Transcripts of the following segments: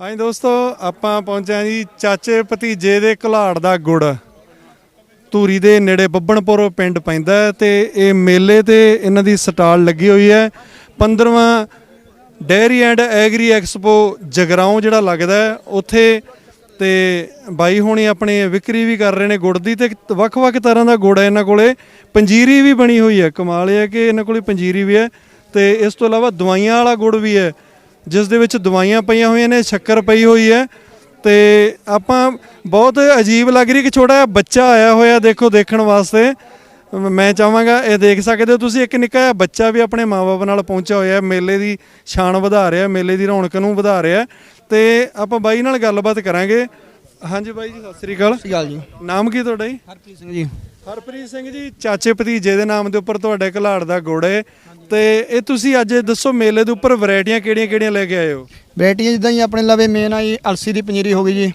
ਹਾਂਜੀ ਦੋਸਤੋ, ਆਪਾਂ ਪਹੁੰਚਿਆ ਜੀ ਚਾਚੇ ਭਤੀਜੇ ਦੇ ਘੁਲਾੜ ਦਾ ਗੁੜ। ਧੂਰੀ ਦੇ ਨੇੜੇ ਬੱਬਣਪੁਰ ਪਿੰਡ ਪੈਂਦਾ ਹੈ ਤੇ ਇਹ ਮੇਲੇ ਤੇ ਇਹਨਾਂ ਦੀ ਸਟਾਲ ਲੱਗੀ ਹੋਈ ਹੈ। 15ਵਾਂ dairy and agri expo Jagraon ਜਿਹੜਾ ਲੱਗਦਾ ਉੱਥੇ ਤੇ ਬਾਈ ਹੋਣੀ ਆਪਣੇ ਵਿਕਰੀ ਵੀ ਕਰ ਰਹੇ ਨੇ ਗੁੜ ਦੀ ਤੇ ਵੱਖ-ਵੱਖ ਤਰ੍ਹਾਂ ਦਾ ਗੁੜ ਹੈ ਇਹਨਾਂ ਕੋਲੇ। ਪੰਜੀਰੀ ਵੀ ਬਣੀ ਹੋਈ ਹੈ, ਕਮਾਲ ਇਹ ਹੈ ਕਿ ਇਹਨਾਂ ਕੋਲੇ ਪੰਜੀਰੀ ਵੀ ਹੈ ਤੇ ਇਸ ਤੋਂ ਇਲਾਵਾ ਦਵਾਈਆਂ ਵਾਲਾ ਗੁੜ ਵੀ ਹੈ। ਜਿਸ ਦੇ ਵਿੱਚ ਦਵਾਈਆਂ ਪਈਆਂ ਹੋਈਆਂ ਨੇ ਸ਼ੱਕਰ ਪਈ ਹੋਈ ਹੈ ਤੇ ਆਪਾਂ ਬਹੁਤ ਅਜੀਬ ਲੱਗ ਰਹੀ ਕਿ ਛੋਟਾ ਜਿਹਾ ਬੱਚਾ ਆਇਆ ਹੋਇਆ ਦੇਖੋ ਦੇਖਣ ਵਾਸਤੇ। ਮੈਂ ਚਾਹਾਂਗਾ ਇਹ ਦੇਖ ਸਕਦੇ ਹੋ ਤੁਸੀਂ ਇੱਕ ਨਿੱਕਾ ਜਿਹਾ ਬੱਚਾ ਵੀ ਆਪਣੇ ਮਾਪੇ ਨਾਲ ਪਹੁੰਚਿਆ ਹੋਇਆ ਹੈ ਮੇਲੇ ਦੀ ਸ਼ਾਨ ਵਧਾ ਰਿਹਾ ਮੇਲੇ ਦੀ ਰੌਣਕ ਨੂੰ ਵਧਾ ਰਿਹਾ ਤੇ ਆਪਾਂ ਬਾਈ ਨਾਲ ਗੱਲਬਾਤ ਕਰਾਂਗੇ। ਹਾਂਜੀ ਬਾਈ ਜੀ ਸਤਿ ਸ੍ਰੀ ਅਕਾਲ। ਸਤਿ ਗੱਲ ਜੀ। ਨਾਮ ਕੀ ਤੁਹਾਡਾ ਜੀ? ਹਰਪ੍ਰੀਤ ਸਿੰਘ ਜੀ। ਹਰਪ੍ਰੀਤ ਸਿੰਘ ਜੀ ਚਾਚੇ ਭਤੀਜੇ ਦੇ ਨਾਮ ਦੇ ਉੱਪਰ ਤੁਹਾਡੇ ਘਲਾੜ ਦਾ ਗੁੜ ਹੈ ਤੇ ਇਹ ਤੁਸੀਂ ਅੱਜ ਦੱਸੋ ਮੇਲੇ ਦੇ ਉੱਪਰ ਵੈਰਾਈਟੀਆਂ ਕਿਹੜੀਆਂ-ਕਿਹੜੀਆਂ ਲੈ ਕੇ ਆਏ ਹੋ? ਵੈਰਾਈਟੀਆਂ ਜਿੱਦਾਂ ਹੀ ਆਪਣੇ ਲਵੇ ਮੇਨ ਆ ਜੀ ਅਲਸੀ ਦੀ ਪਨੀਰੀ ਹੋ ਗਈ ਜੀ।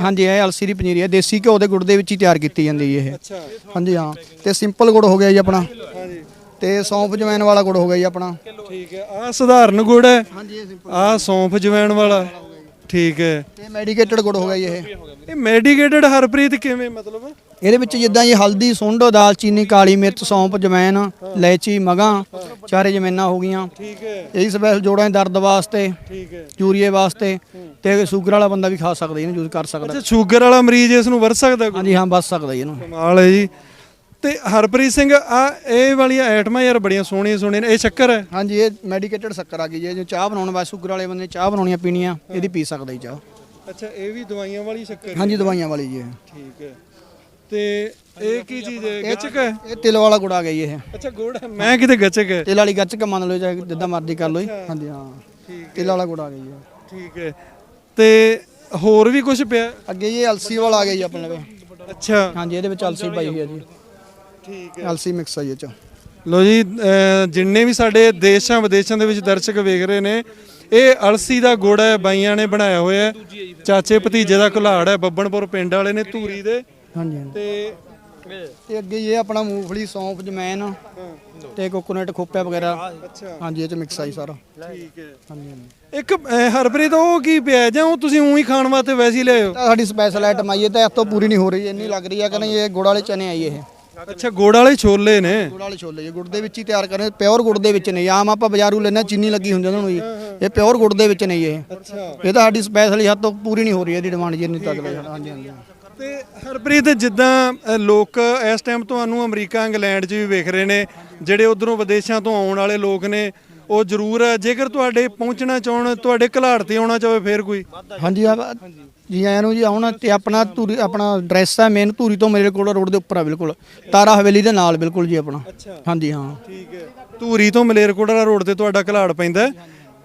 ਹਾਂਜੀ ਇਹ ਅਲਸੀ ਦੀ ਪਨੀਰੀ ਹੈ। ਦੇਸੀ ਘਿਓ ਦੇ ਗੁੜ ਦੇ ਵਿੱਚ ਹੀ ਤਿਆਰ ਕੀਤੀ ਜਾਂਦੀ ਹੈ ਇਹ। ਹਾਂਜੀ ਹਾਂ। ਤੇ ਸਿੰਪਲ ਗੁੜ ਹੋ ਗਿਆ ਜੀ ਆਪਣਾ। ਹਾਂਜੀ। ਤੇ ਸੌਂਫ ਜਵੈਨ ਵਾਲਾ ਗੁੜ ਹੋ ਗਿਆ ਜੀ ਆਪਣਾ। ਠੀਕ ਹੈ। ਆਹ ਸਧਾਰਨ ਗੁੜ ਹੈ। ਹਾਂਜੀ ਆਹ ਸੌਂਫ ਜਵੈਣ ਵਾਲਾ। ਠੀਕ ਹੈ। ਤੇ ਮੈਡੀਕੇਟਡ ਗੁੜ ਹੋ ਗਿਆ ਜੀ ਇਹ। ਇਹ ਮੈਡੀਕੇਟਡ ਹਰਪ੍ਰੀਤ ਕਿਵੇਂ ਮਤਲਬ? ਇਹਦੇ ਵਿੱਚ ਜਿੱਦਾਂ ਜੀ ਹਲਦੀ ਸੁੰਡ ਦਾਲਚੀਨੀ ਕਾਲੀ ਮਿਰਚ ਸੌਂਫ ਜਵੈਨ ਇਲਾਇਚੀ ਮਗਾਂ ਚਾਰੇ ਜਮੈਨਾਂ ਹੋ ਗਈਆਂ। ਠੀਕ ਹੈ। ਇਹੀ ਸਪੈਸ਼ਲ ਜੋੜਾਂ ਦੇ ਦਰਦ ਵਾਸਤੇ ਠੀਕ ਹੈ। ਯੂਰੀਏ ਵਾਸਤੇ ਤੇ ਸ਼ੂਗਰ ਵਾਲਾ ਬੰਦਾ ਵੀ ਖਾ ਸਕਦਾ ਇਹਨੂੰ ਯੂਜ਼ ਕਰ ਸਕਦਾ। ਅੱਛਾ ਸ਼ੂਗਰ ਵਾਲਾ ਮਰੀਜ਼ ਇਸ ਨੂੰ ਵਰਤ ਸਕਦਾ ਕੋਈ? ਹਾਂਜੀ ਹਾਂ ਬਚ ਸਕਦਾ ਜੀ ਇਹਨੂੰ। ਕਮਾਲ ਹੈ ਜੀ। ਤੇ ਹਰਪ੍ਰੀਤ ਸਿੰਘ ਆ ਇਹ ਵਾਲੀਆਂ ਆਈਟਮਾਂ ਯਾਰ ਬੜੀਆਂ ਸੋਹਣੀਆਂ ਸੋਹਣੀਆਂ ਨੇ। ਇਹ ਸ਼ੱਕਰ ਹੈ? ਹਾਂਜੀ ਇਹ ਮੈਡੀਕੇਟਡ ਸ਼ੱਕਰ ਆ ਗਈ ਜੀ। ਜੋ ਚਾਹ ਬਣਾਉਣ ਵਾਸਤੇ ਸ਼ੂਗਰ ਵਾਲੇ ਬੰਦੇ ਨੇ ਚਾਹ ਬਣਾਉਣੀਆਂ ਪੀਣੀਆਂ ਇਹਦੀ ਪੀ ਸਕਦਾ ਜੀ ਚਾਹ। ਅੱਛਾ ਇਹ ਵੀ ਦਵਾਈਆਂ ਵਾਲੀ ਸ਼ੱਕਰ ਹਾਂਜੀ ਦਵਾਈਆਂ ਵਾਲੀ ਜੀ ਇਹ। ਠੀਕ ਹੈ। ਤੇ ਇਹ ਕੀ ਚੀਜ਼ ਹੈ? ਗੱਚਕ ਹੈ? ਇਹ ਤਿਲ ਵਾਲਾ ਗੁੜ ਆ ਜੀ ਇਹ। ਅੱਛਾ ਗੁੜ ਹੈ। ਮੈਂ ਕਿਤੇ ਗੱਚਕ ਹੈ? ਤਿਲ ਵਾਲੀ ਗੱਚਕ ਮੰਨ ਲਓ ਚਾਹੇ ਜਿੱਦਾਂ ਮਰਜ਼ੀ ਕਰ ਲਓ ਜੀ। ਹਾਂਜੀ ਹਾਂ। ਤਿਲ ਵਾਲਾ ਗੁੜ ਆ ਜੀ ਇਹ। ਠੀਕ ਹੈ। ਤੇ ਹੋਰ ਵੀ ਕੁਝ ਪਿਆ? ਅੱਗੇ ਜੀ ਇਹ ਅਲਸੀ ਵਾਲਾ ਆ ਗਿਆ ਜੀ ਆਪਣੇ ਲਵੇ ਅੱਛਾ। ਹਾਂਜੀ ਇਹਦੇ ਵਿੱਚ ਅਲਸੀ ਪਾਈ ਹੋਈ ਹੈ ਜੀ। ਠੀਕ ਅਲਸੀ ਮਿਕਸ ਆ ਜੀ ਇਹ ਚ। ਲੋ ਜੀ ਅਹ ਜਿੰਨੇ ਵੀ ਸਾਡੇ ਦੇਸ਼ਾਂ ਵਿਦੇਸ਼ਾਂ ਦੇ ਵਿੱਚ ਦਰਸ਼ਕ ਵੇਖ ਰਹੇ ਨੇ ਇਹ ਅਲਸੀ ਦਾ ਗੁੜ ਹੈ ਬਾਈਆਂ ਨੇ ਬਣਾਇਆ ਹੋਇਆ ਹੈ। ਚਾਚੇ ਭਤੀਜੇ ਦਾ ਘੁਲਾੜ ਹੈ ਬੱਬਣਪੁਰ ਪਿੰਡ ਵਾਲੇ ਨੇ ਧੂਰੀ ਦੇ। ਹਾਂਜੀ ਹਾਂਜੀ। ਤੇ ਤੇ ਅੱਗੇ ਜੀ ਇਹ ਆਪਣਾ ਮੂੰਗਫਲੀ ਸੌਂਫ ਜਮੈਨ ਤੇ ਕੋਕੋਨਟ ਖੋਪਿਆ ਵਗੈਰਾ। ਹਾਂਜੀ ਇਹ ਚ ਮਿਕਸ ਆ ਜੀ ਸਾਰਾ। ਠੀਕ ਹੈ। ਹਾਂਜੀ ਹਾਂਜੀ। ਇੱਕ ਅਹ ਹਰਪ੍ਰੀਤ ਉਹ ਕੀ ਪਿਆ ਜਾਂ ਉਹ ਤੁਸੀਂ ਉਹੀ ਖਾਣ ਵਾਸਤੇ ਵੈਸੇ ਹੀ ਤਾਂ ਸਾਡੀ ਸਪੈਸ਼ਲ ਆਈਟਮ ਆਈ ਹੈ ਤਾਂ ਇਸ ਤੋਂ ਪੂਰੀ ਨਹੀਂ ਹੋ ਰਹੀ ਇੰਨੀ ਲੱਗ ਰਹੀ ਹੈ ਕਿ ਨਹੀਂ ਇਹ ਗੁੜ ਵਾਲੇ ਚਨੇ ਆਈ ਇਹ। ਅੱਛਾ ਗੁੜ ਵਾਲੇ ਛੋਲੇ ਨੇ? ਗੁੜ ਵਾਲੇ ਛੋਲੇ ਜੀ ਗੁੜ ਦੇ ਵਿੱਚ ਹੀ ਤਿਆਰ ਕਰਨੇ ਪਿਓਰ ਗੁੜ ਦੇ ਵਿੱਚ ਨਹੀਂ ਆਮ ਆਪਾਂ ਬਾਜ਼ਾਰੂ ਲੈਣਾ ਚੀਨੀ ਲੱਗੀ ਹੁੰਦੀ ਉਹਨਾਂ ਨੂੰ ਜੀ। ਇਹ ਪਿਓਰ ਗੁੜ ਦੇ ਵਿੱਚ ਨਹੀਂ ਇਹ। ਅੱਛਾ। ਇਹ ਤਾਂ ਸਾਡੀ ਸਪੈਸ਼ਲ ਹੱਦ ਤੋਂ ਪੂਰੀ ਨਹੀਂ ਹੋ ਰਹੀ ਇਹਦੀ ਡਿਮਾਂਡ ਜਿੰਨੀ ਤੱਕ ਲੈ ਹਾਂਜੀ ਹਾਂਜੀ। ਤੇ ਹਰਪ੍ਰੀਤ ਜਿੱਦਾਂ ਲੋਕ ਇਸ ਟਾਈਮ ਤੁਹਾਨੂੰ ਅਮਰੀਕਾ ਇੰਗਲੈਂਡ 'ਚ ਵੀ ਵੇਖ ਰਹੇ ਨੇ ਜਿਹੜੇ ਉਧਰੋਂ ਵਿਦੇਸ਼ਾਂ ਤੋਂ ਆਉਣ ਵਾਲੇ ਲੋਕ ਨੇ ਉਹ ਜ਼ਰੂਰ ਜੇਕਰ ਤੁਹਾਡੇ ਪਹੁੰਚਣਾ ਚਾਹਣ ਤੁਹਾਡੇ ਘਲਾੜ ਤੇ ਆਉਣਾ ਚਾਹੇ ਫੇਰ ਕੋਈ। ਹਾਂਜੀ ਜੀ ਆਇਆਂ ਨੂੰ ਜੀ ਆਉਣਾ ਤੇ ਆਪਣਾ ਧੂਰੀ ਆਪਣਾ ਐਡਰੈਸ ਹੈ ਮੇਨ ਧੂਰੀ ਤੋਂ ਮੇਰੇ ਕੋਲ ਰੋਡ ਦੇ ਉੱਪਰ ਆ ਬਿਲਕੁਲ। ਤਾਰਾ ਹਵੇਲੀ ਦੇ ਨਾਲ ਬਿਲਕੁਲ ਜੀ ਆਪਣਾ। ਹਾਂਜੀ ਹਾਂ। ਠੀਕ ਹੈ। ਧੂਰੀ ਤੋਂ ਮਲੇਰਕੋਟਲਾ ਰੋਡ ਤੇ ਤੁਹਾਡਾ ਘਲਾੜ ਪੈਂਦਾ।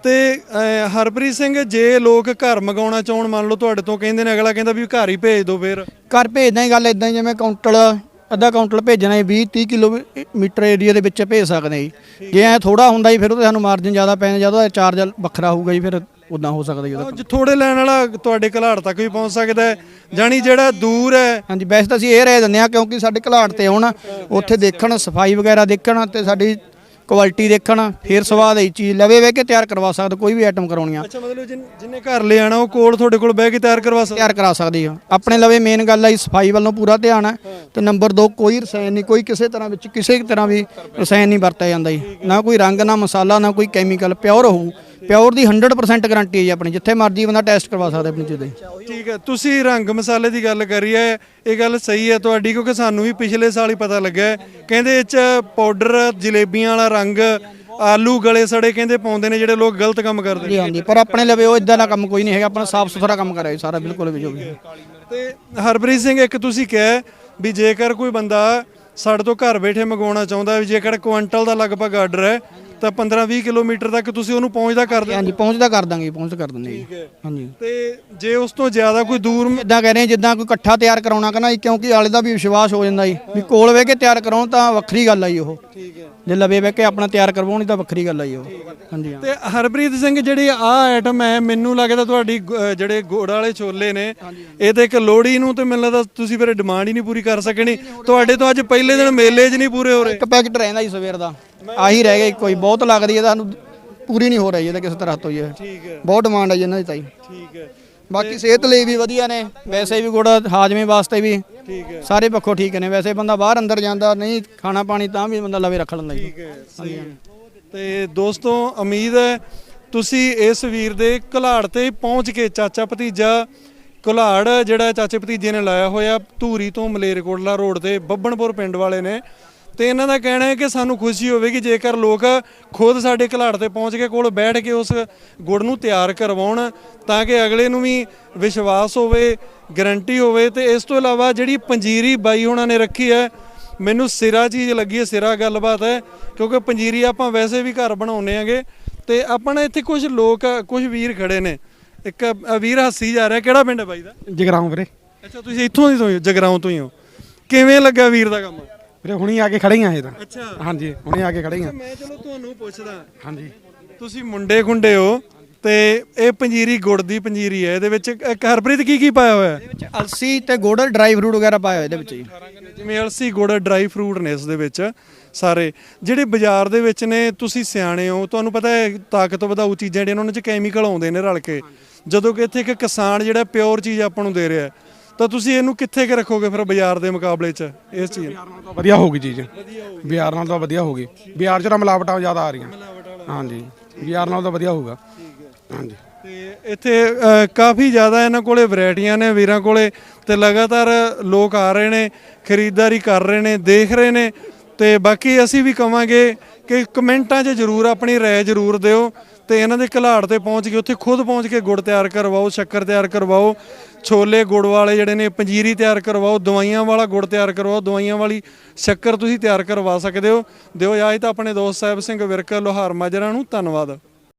ਤੇ ਹਰਪ੍ਰੀਤ ਸਿੰਘ ਜੇ ਲੋਕ ਘਰ ਮੰਗਾਉਣਾ ਚਾਹਣ ਮੰਨ ਲਓ ਤੁਹਾਡੇ ਤੋਂ ਕਹਿੰਦੇ ਨੇ ਅਗਲਾ ਕਹਿੰਦਾ ਵੀ ਘਰ ਹੀ ਭੇਜ ਦਿਓ ਫੇਰ। ਘਰ ਭੇਜਦਾ ਹੀ ਗੱਲ ਇਦਾਂ ਜਿਵੇਂ ਕਾਊਂਟਲ ਅੱਧਾ ਕਾਊਂਟਲ ਭੇਜਣਾ ਹੈ 20 30 ਕਿਲੋਮੀਟਰ ਏਰੀਆ ਦੇ ਵਿੱਚ ਭੇਜ ਸਕਦੇ ਜੀ। ਜੇ ਐ ਥੋੜਾ ਹੁੰਦਾ ਜੀ ਫਿਰ ਉਹ ਸਾਨੂੰ ਮਾਰਜਨ ਜ਼ਿਆਦਾ ਪੈਣਾ ਜਦੋਂ ਚਾਰਜ ਵੱਖਰਾ ਹੋਊਗਾ ਜੀ ਫਿਰ ਉਦਾਂ ਹੋ ਸਕਦਾ ਜੀ ਉਹਦਾ ਥੋੜੇ ਲੈਣ ਵਾਲਾ ਤੁਹਾਡੇ ਘਲਾੜ ਤੱਕ ਵੀ ਪਹੁੰਚ ਸਕਦਾ ਹੈ ਜਾਣੀ ਜਿਹੜਾ ਦੂਰ ਹੈ। ਹਾਂਜੀ ਵੈਸੇ ਤਾਂ ਅਸੀਂ ਇਹ ਰਹਿ ਦਿੰਦੇ ਆ ਕਿਉਂਕਿ ਸਾਡੇ ਘਲਾੜ ਤੇ ਆਉਣ ਉੱਥੇ ਦੇਖਣ ਸਫ਼ਾਈ ਵਗੈਰਾ ਦੇਖਣ ਤੇ ਸਾਡੀ ਕੁਆਲਿਟੀ ਦੇਖਣ ਫਿਰ ਸਵਾਦ ਆਈ ਚੀਜ਼ ਲਵੇ ਵੇ ਕੇ ਤਿਆਰ ਕਰਵਾ ਸਕਦਾ ਕੋਈ ਵੀ ਆਈਟਮ ਕਰਾਉਣੀ ਆ। ਅੱਛਾ ਮਤਲਬ ਜਿਨ- ਜਿਹਨੇ ਘਰ ਲੈ ਆਣਾ ਉਹ ਕੋਲ ਤੁਹਾਡੇ ਕੋਲ ਬਹਿ ਕੇ ਤਿਆਰ ਕਰਵਾ ਸਕਦਾ? ਤਿਆਰ ਕਰਾ ਸਕਦੀ ਆ। ਆਪਣੇ ਲਵੇ ਮੇਨ ਗੱਲ ਆ ਸਫ਼ਾਈ ਵੱਲੋਂ ਪੂਰਾ ਧਿਆਨ ਹੈ। ਤੇ ਨੰਬਰ 2 ਕੋਈ ਰਸਾਇਣ ਨਹੀਂ ਕੋਈ ਕਿਸੇ ਤਰ੍ਹਾਂ ਵਿੱਚ ਕਿਸੇ ਤਰ੍ਹਾਂ ਵੀ ਰਸਾਇਣ ਨਹੀਂ ਵਰਤਿਆ ਜਾਂਦਾ ਜੀ। ਨਾ ਕੋਈ ਰੰਗ ਨਾ ਮਸਾਲਾ ਨਾ ਕੋਈ ਕੈਮੀਕਲ ਪਿਓਰ ਹੋਊ। ਪਿਓਰ ਦੀ 100% ਗਾਰੰਟੀ ਹੈ ਜੀ ਆਪਣੀ ਜਿੱਥੇ ਮਰਜ਼ੀ ਬੰਦਾ ਟੈਸਟ ਕਰਵਾ ਸਕਦਾ ਆਪਣੀ ਚੀਜ਼ ਦੀ ਠੀਕ ਹੈ ਤੁਸੀਂ ਰੰਗ ਮਸਾਲੇ ਦੀ ਗੱਲ ਕਰੀ ਹੈ ਇਹ ਗੱਲ ਸਹੀ ਹੈ ਤੁਹਾਡੀ ਕਿਉਂਕਿ ਸਾਨੂੰ ਵੀ ਪਿਛਲੇ ਸਾਲ ਹੀ ਪਤਾ ਲੱਗਾ ਹੈ। ਕਹਿੰਦੇ ਇਹ ਚ ਪਾਊਡਰ ਜਲੇਬੀਆਂ ਵਾਲਾ ਰੰਗ ਆਲੂ ਗਲੇ ਸੜੇ ਕਹਿੰਦੇ ਪਾਉਂਦੇ ਨੇ ਜਿਹੜੇ ਲੋਕ ਗਲਤ ਕੰਮ ਕਰਦੇ ਨੇ ਜੀ ਹਾਂਜੀ ਪਰ ਆਪਣੇ ਲਵੇ ਉਹ ਇਦਾਂ ਦਾ ਕੰਮ ਕੋਈ ਨਹੀਂ ਹੈਗਾ ਆਪਣਾ ਸਾਫ਼ ਸੁਥਰਾ ਕੰਮ ਕਰਿਆ ਜੀ ਸਾਰਾ ਬਿਲਕੁਲ ਵੀ ਜੋ ਵੀ ਹੈ। ਤੇ ਹਰਪ੍ਰੀਤ ਸਿੰਘ ਇੱਕ ਤੁਸੀਂ ਕਿਹਾ ਵੀ ਜੇਕਰ ਕੋਈ ਬੰਦਾ ਸਾਡੇ ਤੋਂ ਘਰ ਬੈਠੇ ਮੰਗਵਾਉਣਾ ਚਾਹੁੰਦਾ ਵੀ ਜੇਕਰ ਕੁਆਂਟਲ ਦਾ ਲਗਭਗ ਆਰਡਰ ਹੈ ਤਾਂ 15-20 ਕਿਲੋਮੀਟਰ ਤੱਕ ਤੁਸੀਂ ਉਹਨੂੰ ਪਹੁੰਚਦਾ ਕਰ ਦਿੰਦੇ ਹਾਂਜੀ ਪਹੁੰਚਦਾ ਕਰ ਦਾਂਗੇ ਪਹੁੰਚ ਕਰ ਦਿੰਦੇ ਹਾਂਜੀ। ਤੇ ਜੇ ਉਸ ਤੋਂ ਜ਼ਿਆਦਾ ਕੋਈ ਦੂਰ ਇਦਾਂ ਕਹਿ ਰਹੇ ਜਿੱਦਾਂ ਕੋਈ ਇਕੱਠਾ ਤਿਆਰ ਕਰਾਉਣਾ ਕਹਿੰਦਾ ਜੀ ਕਿਉਂਕਿ ਆਲੇ ਦਾ ਵੀ ਵਿਸ਼ਵਾਸ ਹੋ ਜਾਂਦਾ ਜੀ ਵੀ ਕੋਲ ਵੇ ਕੇ ਤਿਆਰ ਕਰਾਉਣ ਤਾਂ ਵੱਖਰੀ ਗੱਲ ਆ ਜੀ ਉਹ। ਠੀਕ ਹੈ। ਜੇ ਲਵੇ ਵੇ ਕੇ ਆਪਣਾ ਤਿਆਰ ਕਰਵਾਉਣੀ ਤਾਂ ਵੱਖਰੀ ਗੱਲ ਆ ਜੀ ਉਹ। ਹਾਂਜੀ ਤੇ ਹਰਪ੍ਰੀਤ ਸਿੰਘ ਜਿਹੜੀ ਆ ਆਈਟਮ ਹੈ ਮੈਨੂੰ ਲੱਗਦਾ ਤੁਹਾਡੀ ਗ- ਜਿਹੜੇ ਗੋੜ ਵਾਲੇ ਛੋਲੇ ਨੇ ਇਹ ਤੇ ਇੱਕ ਲੋੜੀ ਨੂੰ ਤੇ ਮੈਨੂੰ ਲੱਗਦਾ ਤੁਸੀਂ ਫਿਰ ਡਿਮਾਂਡ ਹੀ ਨਹੀਂ ਪੂਰੀ ਕਰ ਸਕਣੀ ਤੁਹਾਡੇ ਤੋਂ ਅੱਜ ਪਹਿਲੇ ਦਿਨ ਮੇਲੇ 'ਚ ਨਹੀਂ ਪੂਰੇ ਹੋ ਰਹੇ। ਇੱਕ ਪੈਕਟ ਰਹਿੰਦਾ ਜੀ ਸਵੇਰ ਦਾ। ਆਹੀ ਰਹਿ ਗਿਆ ਜੀ, ਕੋਈ ਬਹੁਤ ਲੱਗਦੀ ਹੈ ਤੁਹਾਨੂੰ ਪੂਰੀ ਨਹੀਂ ਹੋ ਰਹੀ ਇਹਦਾ ਕਿਸੇ ਤਰ੍ਹਾਂ ਤੋਂ ਜੀ ਇਹ। ਠੀਕ ਹੈ। ਬਹੁਤ ਡਿਮਾਂਡ ਹੈ ਜੀ ਇਹਨਾਂ ਦੀ ਤਾਂ ਜੀ ਠੀਕ ਹੈ। ਬਾਕੀ ਸਿਹਤ ਲਈ ਵੀ ਵਧੀਆ ਨੇ ਵੈਸੇ ਵੀ ਗੁੜ ਹਾਜ਼ਮੇ ਵਾਸਤੇ ਵੀ ਠੀਕ ਹੈ। ਸਾਰੇ ਪੱਖੋਂ ਠੀਕ ਨੇ ਵੈਸੇ ਬੰਦਾ ਬਾਹਰ ਅੰਦਰ ਜਾਂਦਾ ਨਹੀਂ ਖਾਣਾ ਪਾਣੀ ਤਾਂ ਵੀ ਬੰਦਾ ਲਵੇ ਰੱਖ ਲੈਂਦਾ ਜੀ ਠੀਕ ਹੈ ਸਹੀ ਹੈ। ਤੇ ਦੋਸਤੋ ਉਮੀਦ ਹੈ ਤੁਸੀਂ ਇਸ ਵੀਰ ਦੇ ਘੁਲਾੜ ਤੇ ਪਹੁੰਚ ਕੇ ਚਾਚਾ ਭਤੀਜਾ ਘੁਲਾੜ ਜਿਹੜਾ ਚਾਚੇ ਭਤੀਜੇ ਨੇ ਲਾਇਆ ਹੋਇਆ ਧੂਰੀ ਤੋਂ ਮਲੇਰਕੋਟਲਾ ਰੋਡ ਤੇ ਬੱਬਣਪੁਰ ਪਿੰਡ ਵਾਲੇ ਨੇ। ਤੇ ਇਹਨਾਂ ਦਾ ਕਹਿਣਾ ਹੈ ਕਿ ਸਾਨੂੰ ਖੁਸ਼ੀ ਹੋਵੇਗੀ ਜੇਕਰ ਲੋਕ ਖੁਦ ਸਾਡੇ ਘੁਲਾੜ ਤੇ ਪਹੁੰਚ ਕੇ ਕੋਲ ਬੈਠ ਕੇ ਉਸ ਗੁੜ ਨੂੰ ਤਿਆਰ ਕਰਵਾਉਣ ਤਾਂ ਕਿ ਅਗਲੇ ਨੂੰ ਵੀ ਵਿਸ਼ਵਾਸ ਹੋਵੇ ਗਾਰੰਟੀ ਹੋਵੇ। ਤੇ ਇਸ ਤੋਂ ਇਲਾਵਾ ਜਿਹੜੀ ਪੰਜੀਰੀ ਬਾਈ ਉਹਨਾਂ ਨੇ ਰੱਖੀ ਹੈ ਮੈਨੂੰ ਸਿਰਾ ਚੀਜ਼ ਲੱਗੀ ਹੈ ਸਿਰਾ ਗੱਲਬਾਤ ਹੈ ਕਿਉਂਕਿ ਪੰਜੀਰੀ ਆਪਾਂ ਵੈਸੇ ਵੀ ਘਰ ਬਣਾਉਨੇ ਆਂਗੇ ਤੇ ਆਪਾਂ ਨਾ ਇੱਥੇ ਕੁਝ ਲੋਕ ਕੁਝ ਵੀਰ ਖੜੇ ਨੇ। ਇੱਕ ਵੀਰ ਹੱਸੀ ਜਾ ਰਿਹਾ ਕਿਹੜਾ ਪਿੰਡ ਹੈ ਬਾਈ ਦਾ? ਜਗਰਾਉਂ ਵੀਰੇ। ਅੱਛਾ ਤੁਸੀਂ ਇੱਥੋਂ ਦੀ ਤੋਂ ਹੀ ਹੋ, ਜਗਰਾਉਂ ਤੋਂ ਹੀ ਹੋ। ਕਿਵੇਂ ਲੱਗਾ ਵੀਰ ਦਾ ਕੰਮ? ਵੀਰੇ ਹੁਣੀ ਆ ਕੇ ਖੜੇ ਆ ਇਹ ਤਾਂ। ਅੱਛਾ। ਹਾਂਜੀ ਹੁਣੀ ਆ ਕੇ ਖੜੇ ਆ ਮੈਂ ਚਲੋ ਤੁਹਾਨੂੰ ਪੁੱਛਦਾ। ਹਾਂਜੀ। ਤੁਸੀਂ ਮੁੰਡੇ ਖੁੰਡੇ ਹੋ ਤੇ ਇਹ ਪੰਜੀਰੀ ਗੁੜ ਦੀ ਪੰਜੀਰੀ ਹੈ ਇਹਦੇ ਵਿੱਚ ਇੱਕ ਹਰਪ੍ਰੀਤ ਕੀ ਕੀ ਪਾਇਆ ਹੋਇਆ? ਹੈ ਇਹਦੇ ਵਿੱਚ ਅਲਸੀ ਤੇ ਗੁੜ ਡਰਾਈ ਫਰੂਟ ਵਗੈਰਾ ਪਾਇਆ ਹੋਇਆ ਇਹਦੇ ਵਿੱਚ ਜੀ। ਜਿਵੇਂ ਅਲਸੀ ਗੁੜ ਡਰਾਈ ਫਰੂਟ ਨੇ ਇਸ ਦੇ ਵਿੱਚ ਸਾਰੇ। ਜਿਹੜੇ ਬਾਜ਼ਾਰ ਦੇ ਵਿੱਚ ਨੇ ਤੁਸੀਂ ਸਿਆਣੇ ਹੋ ਤੁਹਾਨੂੰ ਪਤਾ ਹੈ ਤਾਕਤ ਵਧਾਊ ਚੀਜ਼ਾਂ ਜਿਹੜੀਆਂ ਉਹਨਾਂ 'ਚ ਕੈਮੀਕਲ ਆਉਂਦੇ ਨੇ ਰਲ ਕੇ। ਜਦੋਂ ਕਿ ਇੱਥੇ ਇੱਕ ਕਿਸਾਨ ਜਿਹੜਾ ਪਿਓਰ ਚੀਜ਼ ਆਪਾਂ ਨੂੰ ਦੇ ਰਿਹਾ ਹੈ, ਤਾਂ ਤੁਸੀਂ ਇਹਨੂੰ ਕਿੱਥੇ ਕਿ ਰੱਖੋਗੇ ਫਿਰ ਬਾਜ਼ਾਰ ਦੇ ਮੁਕਾਬਲੇ 'ਚ ਇਸ ਚੀਜ਼ ਨੂੰ? ਬਿਹਾਰ ਨਾਲ ਤਾਂ ਵਧੀਆ ਹੋਊਗੀ ਚੀਜ਼। ਬਿਹਾਰ ਨਾਲ ਤਾਂ ਵਧੀਆ ਹੋਊਗੀ। ਬਿਹਾਰ 'ਚ ਤਾਂ ਮਿਲਾਵਟਾਂ ਜ਼ਿਆਦਾ ਆ ਰਹੀਆਂ। ਹਾਂਜੀ। ਬਿਹਾਰ ਨਾਲ ਤਾਂ ਵਧੀਆ ਹੋਊਗਾ। ਹਾਂਜੀ। ਤੇ ਇੱਥੇ ਅ, ਕਾਫੀ ਜ਼ਿਆਦਾ ਇਹਨਾਂ ਕੋਲੇ ਵੈਰਾਈਟੀਆਂ ਨੇ ਵੀਰਾਂ ਕੋਲੇ ਤੇ ਲਗਾਤਾਰ ਲੋਕ ਆ ਰਹੇ ਨੇ ਖਰੀਦਦਾਰੀ ਕਰ ਰਹੇ ਨੇ ਦੇਖ ਰਹੇ ਨੇ। ਤੇ ਬਾਕੀ ਅਸੀਂ ਵੀ ਕਵਾਂਗੇ ਕਿ ਕਮੈਂਟਾਂ 'ਚ ਜਰੂਰ ਆਪਣੀ ਰਾਏ ਜਰੂਰ ਦਿਓ ਤੇ ਇਹਨਾਂ ਦੇ ਘਲਾੜ ਤੇ ਪਹੁੰਚ ਕੇ ਉੱਥੇ ਖੁਦ ਪਹੁੰਚ ਕੇ ਗੁੜ ਤਿਆਰ ਕਰਵਾਓ, ਸ਼ੱਕਰ ਤਿਆਰ ਕਰਵਾਓ, ਛੋਲੇ ਗੁੜ ਵਾਲੇ ਜਿਹੜੇ ਨੇ, ਪੰਜੀਰੀ ਤਿਆਰ ਕਰਵਾਓ, ਦਵਾਈਆਂ ਵਾਲਾ ਗੁੜ ਤਿਆਰ ਕਰਵਾਓ, ਦਵਾਈਆਂ ਵਾਲੀ ਸ਼ੱਕਰ ਤੁਸੀਂ ਤਿਆਰ ਕਰਵਾ ਸਕਦੇ ਹੋ। ਦਿਓ ਇਜਾਜ਼ਤ ਆਪਣੇ ਦੋਸਤ ਸਾਹਿਬ ਸਿੰਘ ਵਿਰਕਰ ਲੋਹਾਰ ਮਾਜਰਾ ਨੂੰ ਧੰਨਵਾਦ।